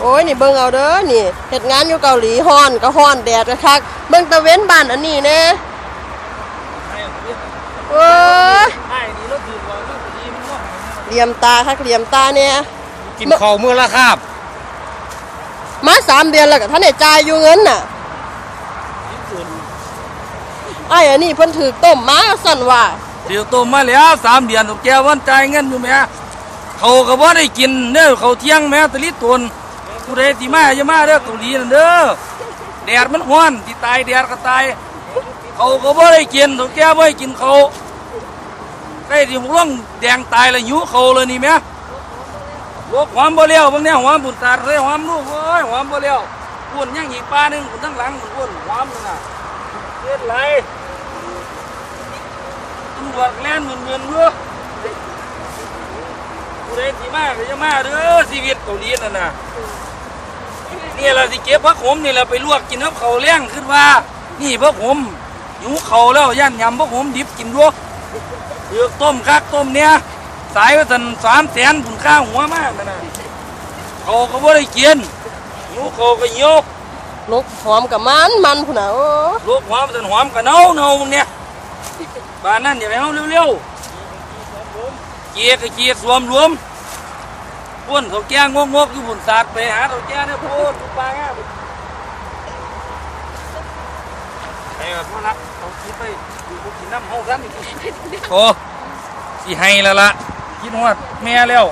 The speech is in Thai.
โอ้ยนี่เบิ่งเอาเด้อนี่เฮ็ดงานอยู่เกาหลีฮ้อนก็ฮ้อนแดดก็คักเบิ่งตะเว้นบ้านอันนี้แน่โอ้ยไอ้นี่รถถือว่ามันดีมันว่าเหลี่ยมตาคักเหลี่ยมตาเนี่ย กินข้าวมื้อละคาบมาสามเดือนแล้วก็ท่านได้จ่ายอยู่เงินน่ะไอ้อันนี้เพิ่นถือต้มมาสั่นว่า เดี๋ยวต้มมาแล้วสามเดือนถูกแกวันจ่ายเงินอยู่แม่ เขาก็บ่ได้กินเด้อเขาเที่ยงแม่ตะลิตนผู้ใดที่มาอย่ามาเด้อเกาหลีนั่นเด้อแดดมันร้อนที่ตายแดดก็ตาย เขาก็บ่ได้กินถูกแกบ่ให้กินเขาใกล้ที่พวกร่องแดงตายแล้วหิวเขาเลยนี่แม่ลวกหอมบ่เลี้ยวบางแนวหอมบุญตาเลยหอมลูกเอ้ยหอมบ่เลี้ยวปุ่นยังอีกปลาหนึงปุ่นทั้งหลังปุ่นหอมนั่นะเฮ็ดไรตำรวจแล่นเหมือนเงินเด้อ ผู้ใดที่มาก็จะมาเด้อชีวิตเกาหลีนั่นน่ะนี่แหละสิเก็บผักขมนี่แหละไปลวกกินกับข้าวแล้งขึ้นว่า นี่ผักขมหิวเขาแล้วย่านยำผักขมดิบกินด้วยเลือกต้มคักต้มเนี่ยสายว่าสันสามแสนผุนข้าวหัวมากนั่นน่ะเขาก็บ่ได้กินหิวเขาก็หิวลูกหอมกับมันมันพุ่นน่ะโอ้ลูกหอมสันหอมก็เน่าเน่ามึงเนี่ยบ้านนั่นอย่าไปเอาเร็วๆ เกียร์กับเกียร์สวมรวมพุ่นเขาแก้งงกๆอยู่บุญศากไปหาเขาแก้เนี่ยพูดทุกปลาง่ายไอ้แบบพวกนักเขาคิดไปดูพวกกินน้ำห้องกันโอ้สีให้แล้วล่ะคิดว่าแม่แล้ว